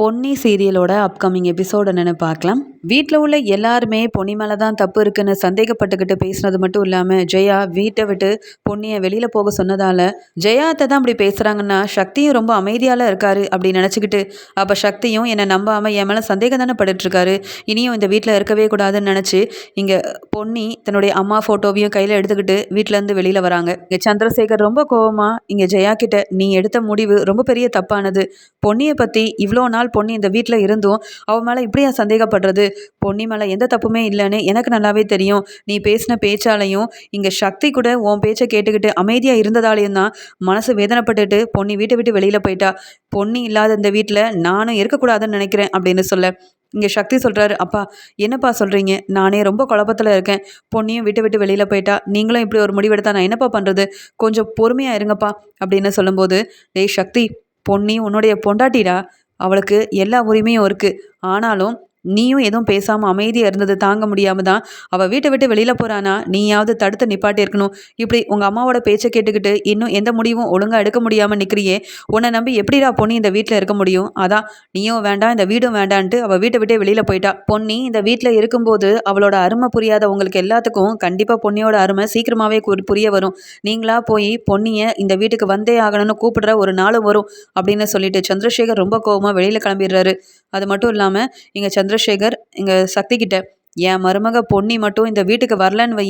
Ponni சீரியலோட upcoming episode என்னென்னு பார்க்கலாம். வீட்டில் உள்ள எல்லாருமே பொன்னி மேலே தான் தப்பு இருக்குன்னு சந்தேகப்பட்டுக்கிட்டு பேசுனது மட்டும் இல்லாமல் ஜெயா வீட்டை விட்டு பொன்னியை வெளியில் போக சொன்னதால் ஜெயாத்தை தான் அப்படி பேசுகிறாங்கன்னா சக்தியும் ரொம்ப அமைதியால் இருக்காரு அப்படி நினச்சிக்கிட்டு அப்போ சக்தியும் என்னை நம்பாமல் என் மேலே சந்தேகம் தானே பட்டுட்ருக்காரு இனியும் இந்த வீட்டில் இருக்கவே கூடாதுன்னு நினச்சி இங்கே பொன்னி தன்னுடைய அம்மா ஃபோட்டோவையும் கையில் எடுத்துக்கிட்டு வீட்டிலேருந்து வெளியில் வராங்க. இங்கே சந்திரசேகர் ரொம்ப கோவமாக இங்கே ஜெயா கிட்ட நீ எடுத்த முடிவு ரொம்ப பெரிய தப்பானது. பொன்னியை பற்றி இவ்வளோ நாள் பொன்னி இந்த வீட்டில் இருந்தும் அவன் மேலே இப்படியா சந்தேகப்படுறது? பொன்னி மேலே எந்த தப்புமே இல்லைன்னு எனக்கு நல்லாவே தெரியும். நீ பேசின பேச்சாலையும் இங்கே சக்தி கூட உன் பேச்சை கேட்டுக்கிட்டு அமைதியாக இருந்ததாலேயும் தான் மனசு வேதனைப்பட்டுட்டு பொன்னி வீட்டை விட்டு வெளியில் போயிட்டா. பொன்னி இல்லாத இந்த வீட்டில் நானும் இருக்கக்கூடாதுன்னு நினைக்கிறேன் அப்படின்னு சொல்ல. இங்கே சக்தி சொல்கிறாரு அப்பா என்னப்பா சொல்கிறீங்க நானே ரொம்ப குழப்பத்தில் இருக்கேன். பொண்ணையும் விட்டு விட்டு வெளியில் போயிட்டா. நீங்களும் இப்படி ஒரு முடிவெடுத்தா நான் என்னப்பா பண்ணுறது கொஞ்சம் பொறுமையாக இருங்கப்பா அப்படின்னு சொல்லும்போது டேய் சக்தி பொன்னி உன்னுடைய பொண்டாட்டிடா. அவளுக்கு எல்லா உரிமையும் இருக்குது ஆனாலும் நீயும் எதுவும் பேசாமல் அமைதியாக இருந்தது தாங்க முடியாமல் தான் அவள் வீட்டை விட்டு வெளியில் போகிறானா நீயாவது தடுத்து நிப்பாட்டி இருக்கணும். இப்படி உங்கள் அம்மாவோட பேச்சை கேட்டுக்கிட்டு இன்னும் எந்த முடிவும் ஒழுங்காக எடுக்க முடியாமல் நிற்கிறியே உன்னை நம்பி எப்படிடா பொண்ணு இந்த வீட்டில் இருக்க முடியும்? அதான் நீயும் வேண்டாம் இந்த வீடும் வேண்டான்ட்டு அவள் வீட்டை விட்டே வெளியில் போயிட்டா. பொன்னி இந்த வீட்டில் இருக்கும்போது அவளோட அருமை புரியாத உங்களுக்கு எல்லாத்துக்கும் கண்டிப்பாக பொன்னியோட அருமை சீக்கிரமாகவே புரிய வரும். நீங்களா போய் பொன்னியை இந்த வீட்டுக்கு வந்தே ஆகணும்னு கூப்பிடுற ஒரு நாளும் வரும் அப்படின்னு சொல்லிட்டு சந்திரசேகர் ரொம்ப கோபமாக வெளியில் கிளம்பிடுறாரு. அது மட்டும் இல்லாமல் இங்கே சந்திரசேகர் எங்கள் சக்தி கிட்ட என் மருமக பொன்னி மட்டும் இந்த வீட்டுக்கு வரலன்னு வை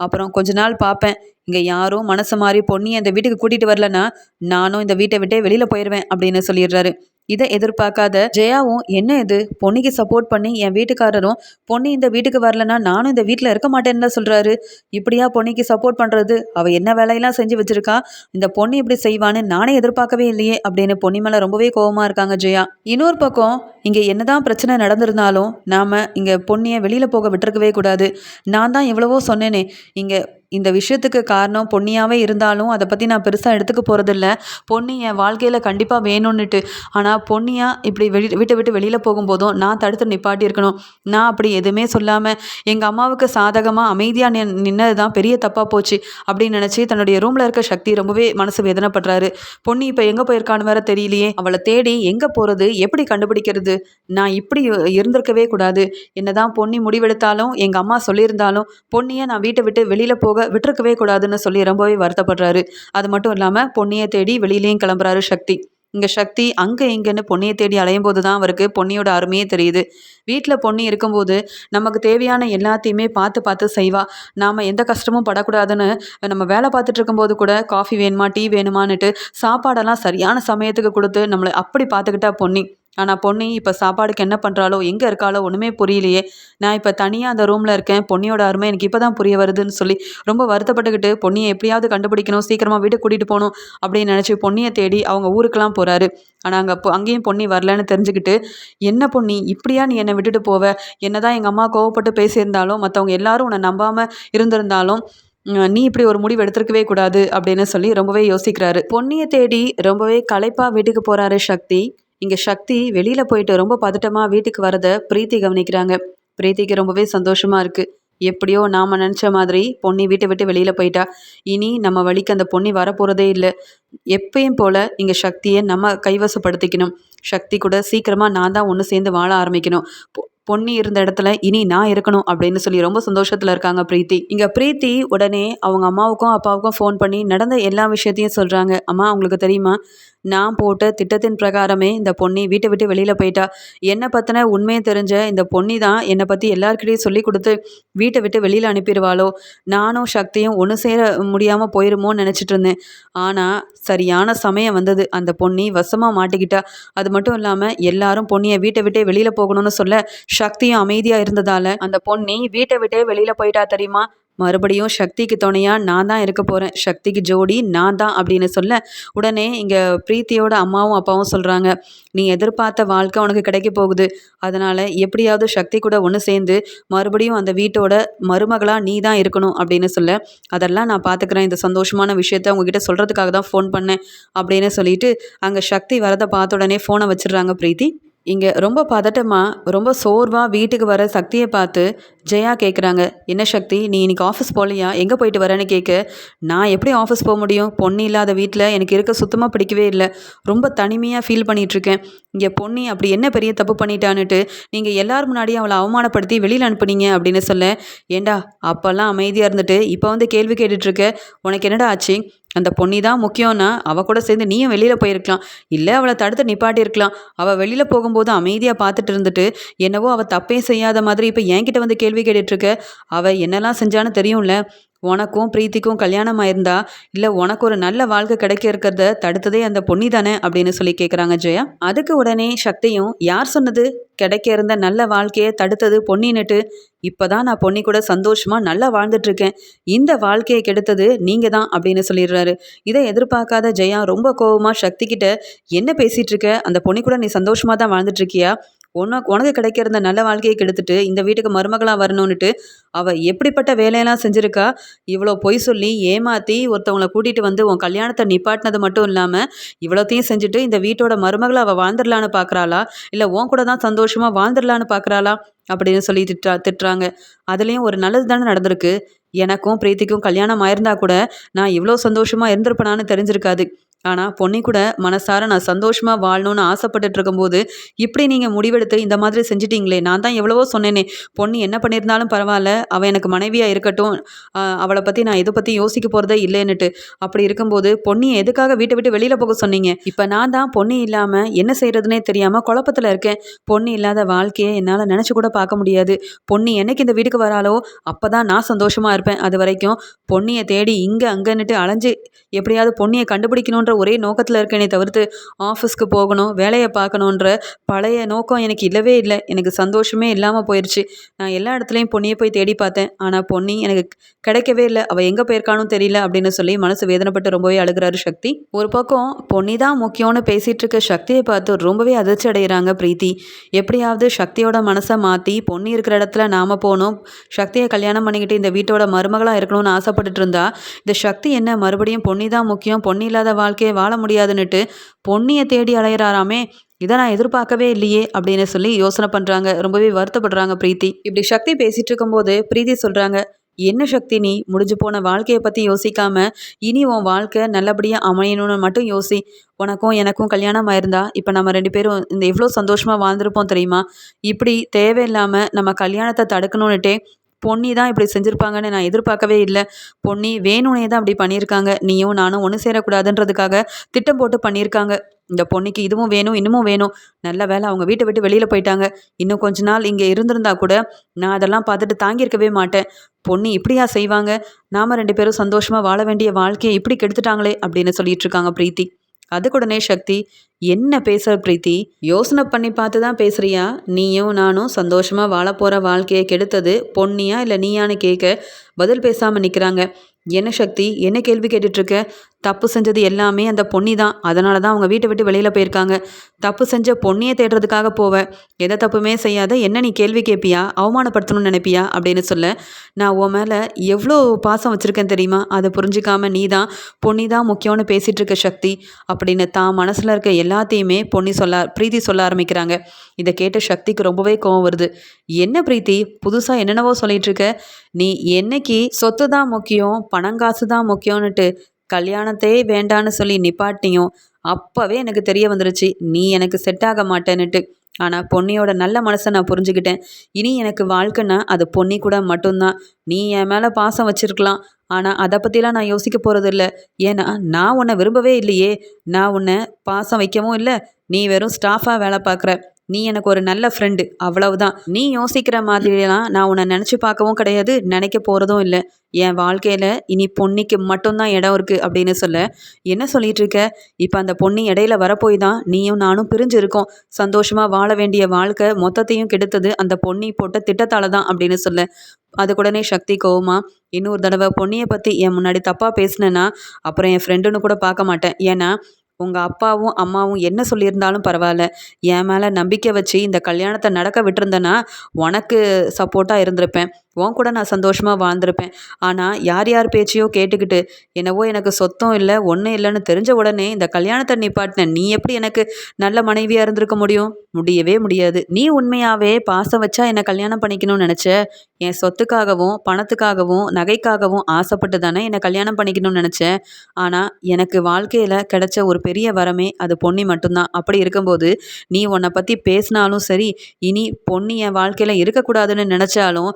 அப்புறம் கொஞ்ச நாள் பார்ப்பேன் இங்கே யாரும் மனசு மாறி பொன்னி அந்த வீட்டுக்கு கூட்டிகிட்டு வரலன்னா நானும் இந்த வீட்டை விட்டே வெளியில் போயிடுவேன் அப்படின்னு சொல்லிடுறாரு. இதை எதிர்பார்க்காத ஜெயாவும் என்ன இது? பொன்னிக்கு சப்போர்ட் பண்ணி என் வீட்டுக்காரரும் பொண்ணு இந்த வீட்டுக்கு வரலன்னா நானும் இந்த வீட்டில் இருக்க மாட்டேன்னு தான் சொல்கிறாரு இப்படியா பொன்னிக்கு சப்போர்ட் பண்ணுறது அவள் என்ன வேலையெல்லாம் செஞ்சு வச்சிருக்கா? இந்த பொண்ணு இப்படி செய்வான்னு நானே எதிர்பார்க்கவே இல்லையே அப்படின்னு பொன்னி மேலே ரொம்பவே கோபமாக இருக்காங்க ஜெயா. இன்னொரு பக்கம் இங்கே என்னதான் பிரச்சனை நடந்திருந்தாலும் நாம் இங்கே பொன்னியை வெளியில் போக விட்டுருக்கவே கூடாது. நான் தான் எவ்வளவோ சொன்னேனே இங்கே இந்த விஷயத்துக்கு காரணம் பொன்னியாகவே இருந்தாலும் அதை பற்றி நான் பெருசாக எடுத்துக்க போகிறதில்ல பொன்னி என் வாழ்க்கையில் கண்டிப்பாக வேணும்னுட்டு. ஆனால் பொன்னியாக இப்படி வெளி விட்டு விட்டு வெளியில் போகும்போதும் நான் தடுத்து நிப்பாட்டி இருக்கணும். நான் அப்படி எதுவுமே சொல்லாமல் எங்கள் அம்மாவுக்கு சாதகமாக அமைதியாக நின் நின்னது தான் பெரிய தப்பாக போச்சு அப்படின்னு நினச்சி தன்னுடைய ரூமில் இருக்க சக்தி ரொம்பவே மனசு வேதனைப்படுறாரு. பொன்னி இப்போ எங்கே போயிருக்கான்னு வேற தெரியலையே. அவளை தேடி எங்கே போகிறது எப்படி கண்டுபிடிக்கிறது? நான் இப்படி இருந்திருக்கவே கூடாது. என்னதான் பொன்னி முடிவெடுத்தாலும் எங்கள் அம்மா சொல்லியிருந்தாலும் பொன்னியை நான் வீட்டை விட்டு வெளியில் போக போக விட்டுருக்கவே கூடாதுன்னு சொல்லி ரொம்பவே வருத்தப்படுறாரு. அது மட்டும் இல்லாமல் பொன்னியை தேடி வெளியிலையும் கிளம்புறாரு சக்தி. இங்கே சக்தி அங்கே இங்கேன்னு பொன்னியை தேடி அலையும் போது தான் அவருக்கு பொன்னியோட அருமையே தெரியுது. வீட்டில் பொன்னி இருக்கும்போது நமக்கு தேவையான எல்லாத்தையுமே பார்த்து பார்த்து செய்வா. நாம் எந்த கஷ்டமும் படக்கூடாதுன்னு நம்ம வேலை பார்த்துட்டு இருக்கும்போது கூட காஃபி வேணுமா டீ வேணுமான்னுட்டு சாப்பாடெல்லாம் சரியான சமயத்துக்கு கொடுத்து நம்மளை அப்படி பார்த்துக்கிட்டா பொன்னி. ஆனால் பொன்னி இப்போ சாப்பாடுக்கு என்ன பண்ணுறாளோ எங்கே இருக்காளோ ஒன்றுமே புரியலையே. நான் இப்போ தனியாக அந்த ரூமில் இருக்கேன். பொன்னியோட அருமை எனக்கு இப்போ தான் புரிய வருதுன்னு சொல்லி ரொம்ப வருத்தப்பட்டுக்கிட்டு பொன்னியை எப்படியாவது கண்டுபிடிக்கணும். சீக்கிரமாக வீட்டுக்கு கூட்டிகிட்டு போகணும் அப்படின்னு நினச்சி பொன்னியை தேடி அவங்க ஊருக்கெலாம் போகிறாரு ஆனால் அங்கே அங்கேயும் பொன்னி வரலன்னு தெரிஞ்சுக்கிட்டு என்ன பொன்னி? இப்படியா நீ என்னை விட்டுட்டு போவ? என்ன தான் எங்கள் அம்மா கோவப்பட்டு பேசியிருந்தாலும் மற்றவங்க எல்லாரும் உன்னை நம்பாமல் இருந்திருந்தாலும் நீ இப்படி ஒரு முடிவு எடுத்திருக்கவே கூடாது அப்படின்னு சொல்லி ரொம்பவே யோசிக்கிறாரு. பொன்னியை தேடி ரொம்பவே களைப்பாக வீட்டுக்கு போகிறாரு சக்தி. இங்கே சக்தி வெளியில் போயிட்டு ரொம்ப பதட்டமாக வீட்டுக்கு வரதை பிரீத்தி கவனிக்கிறாங்க. பிரீத்திக்கு ரொம்பவே சந்தோஷமாக இருக்குது எப்படியோ நாம் நினச்ச மாதிரி பொன்னி வீட்டை விட்டு வெளியில் போயிட்டா. இனி நம்ம வழிக்கு அந்த பொன்னி வரப்போகிறதே இல்லை. எப்பயும் போல் இங்கே சக்தியை நம்ம கைவசப்படுத்திக்கணும். சக்தி கூட சீக்கிரமாக நான் தான் ஒன்று சேர்ந்து வாழ ஆரம்பிக்கணும். பொன்னி இருந்த இடத்துல இனி நான் இருக்கணும் அப்படின்னு சொல்லி ரொம்ப சந்தோஷத்தில் இருக்காங்க பிரீத்தி. இங்கே பிரீத்தி உடனே அவங்க அம்மாவுக்கும் அப்பாவுக்கும் ஃபோன் பண்ணி நடந்த எல்லா விஷயத்தையும் சொல்கிறாங்க அம்மா அவங்களுக்கு தெரியுமா? நான் போட்ட திட்டத்தின் பிரகாரமே இந்த பொண்ணி வீட்டை விட்டு வெளியில் போயிட்டா. என்னை பற்றின உண்மையை தெரிஞ்ச இந்த பொண்ணி தான் என்னை பற்றி எல்லாருக்கிட்டையும் சொல்லி கொடுத்து வீட்டை விட்டு வெளியில் அனுப்பிடுவாளோ? நானும் சக்தியும் ஒன்று சேர முடியாமல் போயிருமோன்னு நினச்சிட்டு இருந்தேன். ஆனால் சரியான சமயம் வந்தது. அந்த பொண்ணி வசமாக மாட்டிக்கிட்டா. அது மட்டும் இல்லாமல் எல்லாரும் பொண்ணியை வீட்டை விட்டே வெளியில் போகணும்னு சொல்ல சக்தியும் அமைதியாக இருந்ததால் அந்த பொண்ணி வீட்டை விட்டே வெளியில் போயிட்டா தெரியுமா? மறுபடியும் சக்திக்கு துணையாக நான் தான் இருக்க போகிறேன் சக்திக்கு ஜோடி நான் தான் அப்படின்னு சொல்ல உடனே இங்கே பிரீத்தியோட அம்மாவும் அப்பாவும் சொல்கிறாங்க நீ எதிர்பார்த்த வாழ்க்கை உனக்கு கிடைக்க போகுது. அதனால் எப்படியாவது சக்தி கூட ஒன்று சேர்ந்து மறுபடியும் அந்த வீட்டோட மருமகளாக நீ தான் இருக்கணும் அப்படின்னு சொல்ல அதெல்லாம் நான் பார்த்துக்கிறேன் இந்த சந்தோஷமான விஷயத்த உங்ககிட்ட சொல்கிறதுக்காக தான் ஃபோன் பண்ணேன் அப்படின்னு சொல்லிட்டு அங்கே சக்தி வரதை பார்த்த உடனே ஃபோனை வச்சிடுறாங்க பிரீத்தி. இங்கே ரொம்ப பதட்டமாக ரொம்ப சோர்வாக வீட்டுக்கு வர சக்தியை பார்த்து ஜெயா கேட்குறாங்க என்ன சக்தி? நீ இன்றைக்கி ஆஃபீஸ் போகலையா? எங்கே போயிட்டு வரேன்னு கேட்க நான் எப்படி ஆஃபீஸ் போக முடியும்? பொண்ணு இல்லாத வீட்டில் எனக்கு இருக்க சுத்தமாக பிடிக்கவே இல்லை. ரொம்ப தனிமையாக ஃபீல் பண்ணிகிட்ருக்கேன் இங்கே பொண்ணி அப்படி என்ன பெரிய தப்பு பண்ணிட்டான்னுட்டு நீங்கள் எல்லார் முன்னாடியும் அவளை அவமானப்படுத்தி வெளியில் அனுப்புனீங்க அப்படின்னு சொல்ல ஏண்டா அப்போல்லாம் அமைதியாக இருந்துட்டு இப்போ வந்து கேள்வி கேட்டுட்ருக்க உனக்கு என்னடா ஆச்சு? அந்த பொண்ணி தான் முக்கியம்னா அவள் கூட சேர்ந்து நீயும் வெளியில் போயிருக்கலாம். இல்லை அவளை தடுத்து நிப்பாட்டியிருக்கலாம். அவள் வெளியில் போகும்போது அமைதியாக பார்த்துட்டு இருந்துட்டு என்னவோ அவள் தப்பே செய்யாத மாதிரி இப்போ என்கிட்ட வந்து கேள்வி கேட்டுட்ருக்க அவள் என்னெல்லாம் செஞ்சான்னு தெரியும்ல. உனக்கும் பிரீத்திக்கும் கல்யாணம் ஆயிருந்தா இல்லை உனக்கு ஒரு நல்ல வாழ்க்கை கிடைக்க இருக்கிறத தடுத்ததே அந்த பொன்னி தானே அப்படின்னு சொல்லி கேட்குறாங்க ஜெயா. அதுக்கு உடனே சக்தியும் யார் சொன்னது? கிடைக்க இருந்த நல்ல வாழ்க்கையை தடுத்தது பொன்னின்னுட்டு. இப்போதான் நான் பொன்னி கூட சந்தோஷமாக நல்லா வாழ்ந்துட்டு இருக்கேன் இந்த வாழ்க்கையை கெடுத்தது நீங்கள் தான் அப்படின்னு சொல்லிடுறாரு. இதை எதிர்பார்க்காத ஜெயா ரொம்ப கோவமாக சக்தி கிட்ட என்ன பேசிகிட்டு இருக்க அந்த பொன்னி கூட நீ சந்தோஷமாக தான் வாழ்ந்துட்டு இருக்கியா உனக்கு உனக்கு கிடைக்கிற நல்ல வாழ்க்கையை கெடுத்துட்டு இந்த வீட்டுக்கு மருமகளாக வரணும்னுட்டு அவள் எப்படிப்பட்ட வேலையெல்லாம் செஞ்சுருக்கா? இவ்வளோ பொய் சொல்லி ஏமாற்றி ஒருத்தவங்களை கூட்டிகிட்டு வந்து உன் கல்யாணத்தை நிப்பாட்டினது மட்டும் இல்லாமல் இவ்வளோத்தையும் செஞ்சுட்டு இந்த வீட்டோட மருமகளை அவள் வாழ்ந்துடலான்னு பார்க்குறாளா இல்லை உன் கூட தான் சந்தோஷமாக வாழ்ந்துடலான்னு பார்க்குறாளா அப்படின்னு சொல்லி திட்டா திட்டுறாங்க. அதுலேயும் ஒரு நல்லது தானே நடந்திருக்கு. எனக்கும் பிரீத்திக்கும் கல்யாணம் ஆயிருந்தா கூட நான் இவ்வளோ சந்தோஷமாக இருந்திருப்பேனான்னு தெரிஞ்சிருக்காது. ஆனால் பொன்னி கூட மனசார நான் சந்தோஷமாக வாழணும்னு ஆசைப்பட்டுட்டு இருக்கும்போது இப்படி நீங்கள் முடிவெடுத்து இந்த மாதிரி செஞ்சிட்டிங்களே நான் தான் எவ்வளவோ சொன்னேனே பொண்ணு என்ன பண்ணியிருந்தாலும் பரவாயில்ல அவள் எனக்கு மனைவியாக இருக்கட்டும் அவளை பற்றி நான் எதை பற்றி யோசிக்க போகிறதே இல்லைன்னுட்டு. அப்படி இருக்கும்போது பொண்ணியை எதுக்காக வீட்டை விட்டு வெளியில் போக சொன்னீங்க? இப்போ நான் தான் பொண்ணு இல்லாமல் என்ன செய்கிறதுனே தெரியாமல் குழப்பத்தில் இருக்கேன். பொண்ணு இல்லாத வாழ்க்கையை என்னால் நினச்சி கூட பார்க்க முடியாது. பொண்ணு என்னைக்கு இந்த வீட்டுக்கு வராளோ அப்போ தான் நான் சந்தோஷமாக இருப்பேன். அது வரைக்கும் பொண்ணியை தேடி இங்கே அங்கேன்னுட்டு அலைஞ்சு எப்படியாவது பொண்ணியை கண்டுபிடிக்கணுன்ற ஒரே நோக்கத்தில் இருக்கேனே தவிர்த்து ஆஃபீஸ்க்கு போகணும் வேலையை பார்க்கணுன்ற பழைய நோக்கம் எனக்கு இல்லவே இல்லை. எனக்கு சந்தோஷமே இல்லாமல் போயிடுச்சு நான் எல்லா இடத்துலையும் பொன்னியை போய் தேடி பார்த்தேன். ஆனால் பொன்னி எனக்கு கிடைக்கவே இல்லை. அவள் எங்கே போயிருக்கானும் தெரியல அப்படின்னு சொல்லி மனசு வேதனைப்பட்டு ரொம்பவே அழுகிறாரு சக்தி. ஒரு பக்கம் பொன்னி தான் முக்கியம்னு பேசிகிட்டு இருக்க சக்தியை பார்த்து ரொம்பவே அதிர்ச்சி அடைகிறாங்க பிரீத்தி. எப்படியாவது சக்தியோட மனசை மாற்றி பொன்னி இருக்கிற இடத்துல நாம் போகணும். சக்தியை கல்யாணம் பண்ணிக்கிட்டு இந்த வீட்டோட மருமகளாக இருக்கணும்னு ஆசைப்பட்டுட்டு இருந்தா இந்த சக்தி என்ன மறுபடியும் பொன்னி தான் முக்கியம் பொன்னி இல்லாத வாழ்க்கை வாழ்க்கையை வாழ முடியாதுன்னுட்டு பொன்னியை தேடி அலையிறாராமே இதை நான் எதிர்பார்க்கவே இல்லையே அப்படின்னு சொல்லி யோசனை பண்ணுறாங்க ரொம்பவே வருத்தப்படுறாங்க பிரீத்தி. இப்படி சக்தி பேசிகிட்டு இருக்கும்போது பிரீத்தி சொல்கிறாங்க என்ன சக்தி நீ? முடிஞ்சு போன வாழ்க்கையை பற்றி யோசிக்காம இனி உன் வாழ்க்கை நல்லபடியாக அமையணும்னு மட்டும் யோசி. உனக்கும் எனக்கும் கல்யாணம் ஆயிருந்தா இப்போ நம்ம ரெண்டு பேரும் இந்த எவ்வளோ சந்தோஷமாக வாழ்ந்துருப்போம் தெரியுமா? இப்படி தேவையில்லாமல் நம்ம கல்யாணத்தை தடுக்கணும்னுட்டே பொன்னி தான் இப்படி செஞ்சுருப்பாங்கன்னு நான் எதிர்பார்க்கவே இல்லை. பொன்னி வேணும்னே தான் அப்படி பண்ணியிருக்காங்க. நீயும் நானும் ஒன்று சேரக்கூடாதுன்றதுக்காக திட்டம் போட்டு பண்ணியிருக்காங்க. இந்த பொண்ணுக்கு இதுவும் வேணும் இன்னமும் வேணும். நல்ல வேலை அவங்க வீட்டை விட்டு வெளியில் போயிட்டாங்க. இன்னும் கொஞ்ச நாள் இங்கே இருந்திருந்தா கூட நான் அதெல்லாம் பார்த்துட்டு தாங்கியிருக்கவே மாட்டேன். பொண்ணு இப்படியா செய்வாங்க? நாம் ரெண்டு பேரும் சந்தோஷமாக வாழ வேண்டிய வாழ்க்கையை இப்படி கெடுத்துட்டாங்களே அப்படின்னு சொல்லிட்டு இருக்காங்க பிரீத்தி. அதுக்குடனே சக்தி என்ன பேசுகிற பிரீத்தி? யோசனை பண்ணி பார்த்து தான் பேசுகிறியா நீயும் நானும் சந்தோஷமாக வாழ போகிற வாழ்க்கையை கெடுத்தது பொன்னியா இல்லை நீயான்னு கேட்க பதில் பேசாமல் நிற்கிறாங்க என்ன சக்தி? என்ன கேள்வி கேட்டுட்ருக்க தப்பு செஞ்சது எல்லாமே அந்த பொன்னி தான். அதனால தான் அவங்க வீட்டை விட்டு வெளியில் போயிருக்காங்க. தப்பு செஞ்ச பொன்னியை தேடுறதுக்காக போவ. எதை தப்புமே செய்யாத என்ன நீ கேள்வி கேட்பியா அவமானப்படுத்தணும்னு நினைப்பியா? அப்படின்னு சொல்ல. நான் உன் மேலே எவ்வளோ பாசம் வச்சுருக்கேன் தெரியுமா? அதை புரிஞ்சிக்காம நீ தான் பொன்னி தான் முக்கியம்னு பேசிகிட்டு இருக்க சக்தி. அப்படின்னு தான் மனசில் இருக்க எல்லாத்தையுமே பொன்னி சொல்ல பிரீத்தி சொல்ல ஆரம்பிக்கிறாங்க. இதை கேட்ட சக்திக்கு ரொம்பவே கோவம் வருது. என்ன பிரீத்தி? புதுசாக என்னென்னவோ சொல்லிட்டு இருக்க. நீ என்னைக்கு சொத்து தான் முக்கியம் பணங்காசு தான் முக்கியம்னுட்டு கல்யாணத்தையே வேண்டான்னு சொல்லி நிப்பாட்டியும். அப்போவே எனக்கு தெரிய வந்துருச்சு நீ எனக்கு செட் ஆக மாட்டேன்னுட்டு. ஆனால் பொன்னியோட நல்ல மனசை நான் புரிஞ்சுக்கிட்டேன். இனி எனக்கு வாழ்க்கைன்னா அது பொன்னி கூட மட்டும்தான். நீ என் மேலே பாசம் வச்சிருக்கலாம். ஆனால் அதை பற்றிலாம் நான் யோசிக்க போகிறது இல்லை ஏன்னா நான் உன்னை விரும்பவே இல்லையே. நான் உன்னை பாசம் வைக்கவும் இல்லை. நீ வெறும் ஸ்டாஃபாக வேலை பார்க்குற. நீ எனக்கு ஒரு நல்ல ஃப்ரெண்டு அவ்வளவுதான். நீ யோசிக்கிற மாதிரியெல்லாம் நான் உன்னை நினச்சி பார்க்கவும் கிடையாது நினைக்க போகிறதும் இல்லை. என் வாழ்க்கையில் இனி பொன்னிக்கு மட்டும்தான் இடம் இருக்குது அப்படின்னு சொல்ல. என்ன சொல்லிட்டு இருக்க? இப்போ அந்த பொண்ணு இடையில வரப்போய் தான் நீயும் நானும் பிரிஞ்சிருக்கோம் சந்தோஷமாக வாழ வேண்டிய வாழ்க்கை மொத்தத்தையும் கெடுத்தது அந்த பொன்னி போட்ட திட்டத்தால் தான் அப்படின்னு சொல்ல. அதுக்குடனே சக்தி கோவமா இன்னொரு தடவை பொன்னியை பற்றி என் முன்னாடி தப்பாக பேசினேன்னா அப்புறம் என் ஃப்ரெண்டுன்னு கூட பார்க்க மாட்டேன். ஏன்னா உங்கள் அப்பாவும் அம்மாவும் என்ன சொல்லியிருந்தாலும் பரவாயில்ல. என் மேலே நம்பிக்கை வச்சு இந்த கல்யாணத்தை நடக்க விட்டுருந்தேன்னா உனக்கு சப்போர்ட்டாக இருந்திருப்பேன். உன் கூட நான் சந்தோஷமாக வாழ்ந்திருப்பேன். ஆனால் யார் யார் பேச்சையோ கேட்டுக்கிட்டு என்னவோ எனக்கு சொத்தம் இல்லை ஒன்றும் இல்லைன்னு தெரிஞ்ச உடனே இந்த கல்யாணத்தை நிப்பாட்டின நீ எப்படி எனக்கு நல்ல மனைவியாக இருந்திருக்க முடியும்? முடியவே முடியாது. நீ உண்மையாகவே பாசம் வச்சா என்னை கல்யாணம் பண்ணிக்கணும்னு நினச்ச என் சொத்துக்காகவும் பணத்துக்காகவும் நகைக்காகவும் ஆசைப்பட்டு தானே என்னை கல்யாணம் பண்ணிக்கணும்னு நினச்சேன் ஆனால் எனக்கு வாழ்க்கையில் கிடைச்ச ஒரு பெரிய வரமே அது பொன்னி மட்டும்தான். அப்படி இருக்கும்போது நீ உன்னை பற்றி பேசினாலும் சரி இனி பொன்னி என் வாழ்க்கையில் இருக்கக்கூடாதுன்னு நினச்சாலும்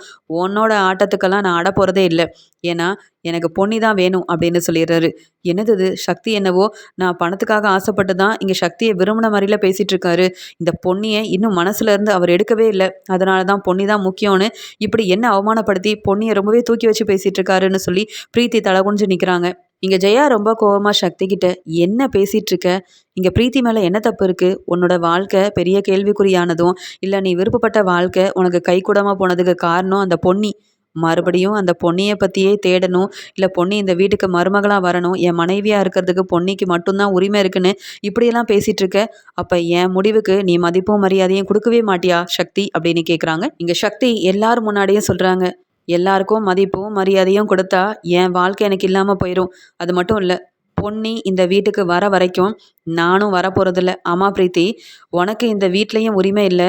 பொண்ணோட ஆட்டத்துக்கெல்லாம் நான் ஆட போகிறதே இல்லை. ஏன்னா எனக்கு பொன்னி தான் வேணும் அப்படின்னு சொல்லிடுறாரு. என்னது சக்தி என்னவோ? நான் பணத்துக்காக ஆசைப்பட்டு தான் இங்கே சக்தியை விரும்பின மாதிரில பேசிகிட்டு இருக்காரு. இந்த பொன்னியை இன்னும் மனசுல இருந்து அவர் எடுக்கவே இல்லை. அதனால தான் பொன்னி தான் முக்கியம்னு இப்படி என்ன அவமானப்படுத்தி பொன்னியை ரொம்பவே தூக்கி வச்சு பேசிகிட்டு இருக்காருன்னு சொல்லி பிரீத்தி தலை குனிஞ்சு நிற்கிறாங்க இங்கே ஜெயா ரொம்ப கோவமாக சக்தி கிட்ட என்ன பேசிகிட்டு இருக்க? இங்கே பிரீத்தி மேலே என்ன தப்பு இருக்குது உன்னோட வாழ்க்கை பெரிய கேள்விக்குறியானதும் இல்லை நீ விருப்பப்பட்ட வாழ்க்கை உனக்கு கைக்கூடமாக போனதுக்கு காரணம் அந்த பொன்னி. மறுபடியும் அந்த பொன்னியை பற்றியே தேடணும். இல்லை பொன்னி இந்த வீட்டுக்கு மருமகளாக வரணும். என் மனைவியாக இருக்கிறதுக்கு பொன்னிக்கு மட்டும்தான் உரிமை இருக்குன்னு இப்படியெல்லாம் பேசிகிட்டு இருக்க அப்போ என் முடிவுக்கு நீ மதிப்பும் மரியாதையும் கொடுக்கவே மாட்டியா சக்தி? அப்படின்னு கேட்குறாங்க இங்கே சக்தி எல்லாரும் முன்னாடியே சொல்கிறாங்க எல்லாருக்கும் மதிப்பும் மரியாதையும் கொடுத்தா என் வாழ்க்கை எனக்கு இல்லாமல் போயிடும் அது மட்டும் இல்லை பொன்னி இந்த வீட்டுக்கு வர வரைக்கும் நானும் வரப்போகிறதில்ல ஆமா பிரீத்தி உனக்கு இந்த வீட்லேயும் உரிமை இல்லை.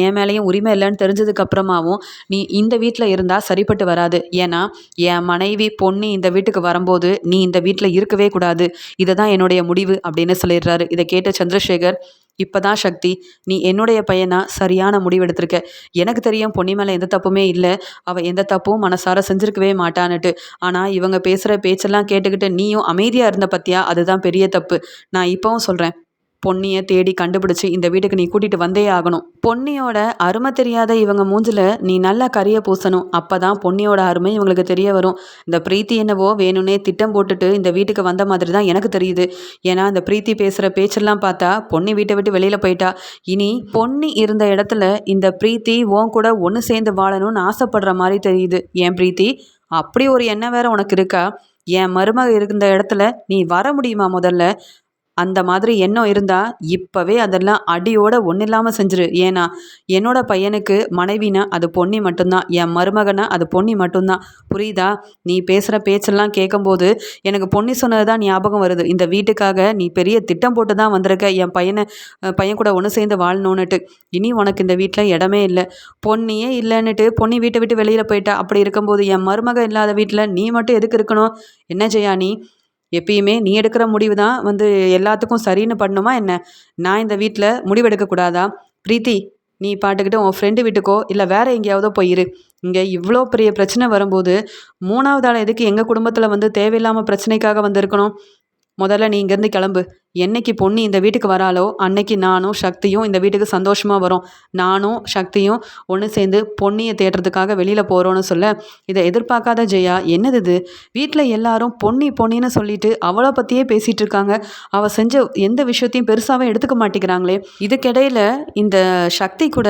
என் மேலேயும் உரிமை இல்லைன்னு தெரிஞ்சதுக்கு அப்புறமாவும் நீ இந்த வீட்டில் இருந்தால் சரிப்பட்டு வராது. ஏன்னா என் மனைவி பொன்னி இந்த வீட்டுக்கு வரும்போது நீ இந்த வீட்டில் இருக்கவே கூடாது. இதுதான் என்னுடைய முடிவு அப்படின்னு சொல்லிடுறாரு. இதை கேட்ட சந்திரசேகர் இப்போ தான் சக்தி நீ என்னுடைய பையனா? சரியான முடிவெடுத்திருக்க. எனக்கு தெரியும் பொன்னி மேலே எந்த தப்புமே இல்லை. அவள் எந்த தப்பும் மனசார செஞ்சுருக்கவே மாட்டான்னுட்டு. ஆனால் இவங்க பேசுகிற பேச்செல்லாம் கேட்டுக்கிட்டு நீயும் அமைதியாக இருந்த பத்தியா? அதுதான் பெரிய தப்பு. நான் இப்போவும் சொல்கிறேன் பொன்னியை தேடி கண்டுபிடிச்சி இந்த வீட்டுக்கு நீ கூட்டிகிட்டு வந்தே ஆகணும். பொன்னியோட அருமை தெரியாத இவங்க மூஞ்சில் நீ நல்லா கறியை பூசணும். அப்போ தான் பொன்னியோட அருமை இவங்களுக்கு தெரிய வரும். இந்த பிரீத்தி என்னவோ வேணும்னே திட்டம் போட்டுட்டு இந்த வீட்டுக்கு வந்த மாதிரி தான் எனக்கு தெரியுது. ஏன்னா இந்த பிரீத்தி பேசுகிற பேச்செல்லாம் பார்த்தா பொன்னி வீட்டை விட்டு வெளியில் போயிட்டா. இனி பொன்னி இருந்த இடத்துல இந்த பிரீத்தி உன் கூட ஒன்று சேர்ந்து வாழணும்னு ஆசைப்படுற மாதிரி தெரியுது. ஏன் பிரீத்தி? அப்படி ஒரு எண்ணம் வேற உனக்கு இருக்கா? என் மருமக இருந்த இடத்துல நீ வர முடியுமா முதல்ல? அந்த மாதிரி எண்ணம் இருந்தால் இப்போவே அதெல்லாம் அடியோட ஒன்றும் இல்லாமல் செஞ்சிரு. ஏன்னா என்னோட பையனுக்கு மனைவினா அது பொன்னி மட்டும்தான். என் மருமகனா அது பொன்னி மட்டும்தான். புரியுதா? நீ பேசுகிற பேச்செல்லாம் கேட்கும்போது எனக்கு பொன்னி சொன்னது தான் ஞாபகம் வருது. இந்த வீட்டுக்காக நீ பெரிய திட்டம் போட்டு தான் வந்திருக்க. என் பையனை பையன் கூட ஒன்று சேர்ந்து வாழணுன்னுட்டு இனி உனக்கு இந்த வீட்டில் இடமே இல்லை. பொன்னியே இல்லைன்னுட்டு பொன்னி வீட்டை விட்டு வெளியில் போயிட்டா. அப்படி இருக்கும்போது என் மருமக இல்லாத வீட்டில் நீ மட்டும் எதுக்கு இருக்கணும்? என்ன செய்யா நீ? எப்பயுமே நீ எடுக்கிற முடிவு தான் வந்து எல்லாத்துக்கும் சரின்னு பண்ணணுமா என்ன? நான் இந்த வீட்டில் முடிவெடுக்கக்கூடாதா பிரீத்தி நீ பாட்டுக்கிட்டு உன் ஃப்ரெண்டு வீட்டுக்கோ இல்லை வேறு எங்கேயாவதோ போயிரு இங்கே இவ்வளோ பெரிய பிரச்சனை வரும்போது மூணாவது ஆள் எதுக்கு எங்கள் குடும்பத்தில் வந்து தேவையில்லாமல் பிரச்சனைக்காக வந்திருக்கணும்? முதல்ல நீ இங்கேருந்து கிளம்பு. என்னைக்கு பொண்ணு இந்த வீட்டுக்கு வராளோ அன்னைக்கு நானும் சக்தியும் இந்த வீட்டுக்கு சந்தோஷமாக வரும். நானும் சக்தியும் ஒன்று சேர்ந்து பொன்னியை தேடுறதுக்காக வெளியில் போகிறோன்னு சொல்ல இதை எதிர்பார்க்காத ஜெயா என்னது இது? வீட்டில் எல்லாரும் பொன்னி பொன்னின்னு சொல்லிட்டு அவளை பற்றியே பேசிகிட்டு இருக்காங்க. அவள் செஞ்ச எந்த விஷயத்தையும் பெருசாகவே எடுத்துக்க மாட்டேங்கிறாங்களே. இதுக்கிடையில் இந்த சக்தி கூட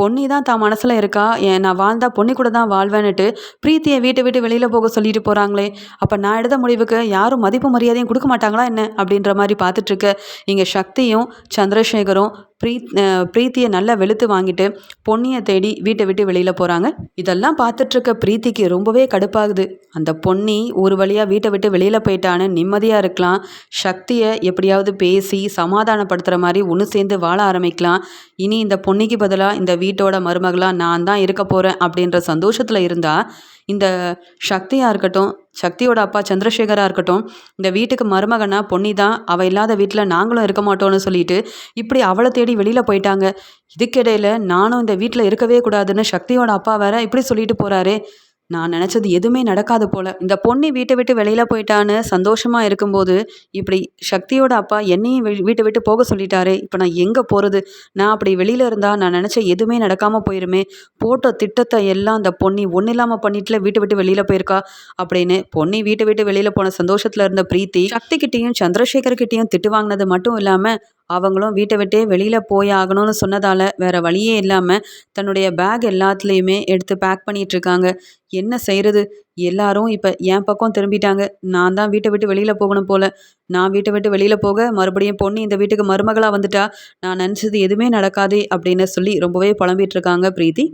பொன்னி தான் தான் மனசில் இருக்கா? ஏன் நான் வாழ்ந்தால் பொன்னி கூட தான் வாழ்வேன்னுட்டு பிரீத்தியை வீட்டை விட்டு வெளியில் போக சொல்லிட்டு போகிறாங்களே அப்போ நான் எடுத்த முடிவுக்கு யாரும் மதிப்பு மரியாதையும் கொடுக்க மாட்டாங்களா என்ன? அப்படின்ற மாதிரி பார்த்துட்டு பார்த்துட்ருக்க இங்கே சக்தியும் சந்திரசேகரும் ப்ரீத் பிரீத்தியை நல்லா வெளுத்து வாங்கிட்டு பொன்னியை தேடி வீட்டை விட்டு வெளியில் போகிறாங்க இதெல்லாம் பார்த்துட்ருக்க பிரீத்திக்கு ரொம்பவே கடுப்பாகுது. அந்த பொன்னி ஒரு வழியாக வீட்டை விட்டு வெளியில் போயிட்டான்னு நிம்மதியாக இருக்கலாம். சக்தியை எப்படியாவது பேசி சமாதானப்படுத்துகிற மாதிரி ஒன்று சேர்ந்து வாழ ஆரம்பிக்கலாம். இனி இந்த பொன்னிக்கு பதிலாக இந்த வீட்டோட மருமகளாக நான் தான் இருக்க போகிறேன் அப்படின்ற சந்தோஷத்தில் இருந்தால் இந்த சக்தியாக இருக்கட்டும் சக்தியோட அப்பா சந்திரசேகராக இருக்கட்டும் இந்த வீட்டுக்கு மருமகனா பொன்னி தான் அவள் இல்லாத வீட்டில் நாங்களும் இருக்க மாட்டோம்னு சொல்லிட்டு இப்படி அவளை தேடி வெளியில் போயிட்டாங்க. இதுக்கிடையில் நானும் இந்த வீட்டில் இருக்கவே கூடாதுன்னு சக்தியோட அப்பா வேற இப்படி சொல்லிட்டு போகிறாரே நான் நினச்சது எதுவுமே நடக்காது போல். இந்த பொண்ணு வீட்டை விட்டு வெளியில் போயிட்டான்னு சந்தோஷமாக இருக்கும்போது இப்படி சக்தியோட அப்பா என்னையும் வீட்டை விட்டு போக சொல்லிட்டாரு. இப்போ நான் எங்கே போகிறது நான் அப்படி வெளியில் இருந்தால் நான் நினச்ச எதுவுமே நடக்காமல் போயிருமே. போட்ட திட்டத்தை எல்லாம் அந்த பொண்ணி ஒன்றும் இல்லாமல் பண்ணிட்டுல வீட்டை விட்டு வெளியில் போயிருக்கா அப்படின்னு பொண்ணி வீட்டை விட்டு வெளியில் போன சந்தோஷத்தில் இருந்த பிரீத்தி சக்திக்கிட்டேயும் சந்திரசேகர்கிட்டேயும் திட்டு வாங்கினது மட்டும் இல்லாமல் அவங்களும் வீட்டை விட்டே வெளியில் போய் ஆகணும்னு சொன்னதால் வேறு வழியே இல்லாமல் தன்னுடைய பேக் எல்லாத்துலேயுமே எடுத்து பேக் பண்ணிகிட்ருக்காங்க என்ன செய்கிறது எல்லாரும் இப்போ என் பக்கம் திரும்பிட்டாங்க. நான் தான் வீட்டை விட்டு வெளியில் போகணும் போல். நான் வீட்டை விட்டு வெளியில் போக மறுபடியும் பொண்ணு இந்த வீட்டுக்கு மருமகளாக வந்துட்டா. நான் நினச்சது எதுவுமே நடக்காதே அப்படின்னு சொல்லி ரொம்பவே புலம்பிகிட்ருக்காங்க பிரீத்தி.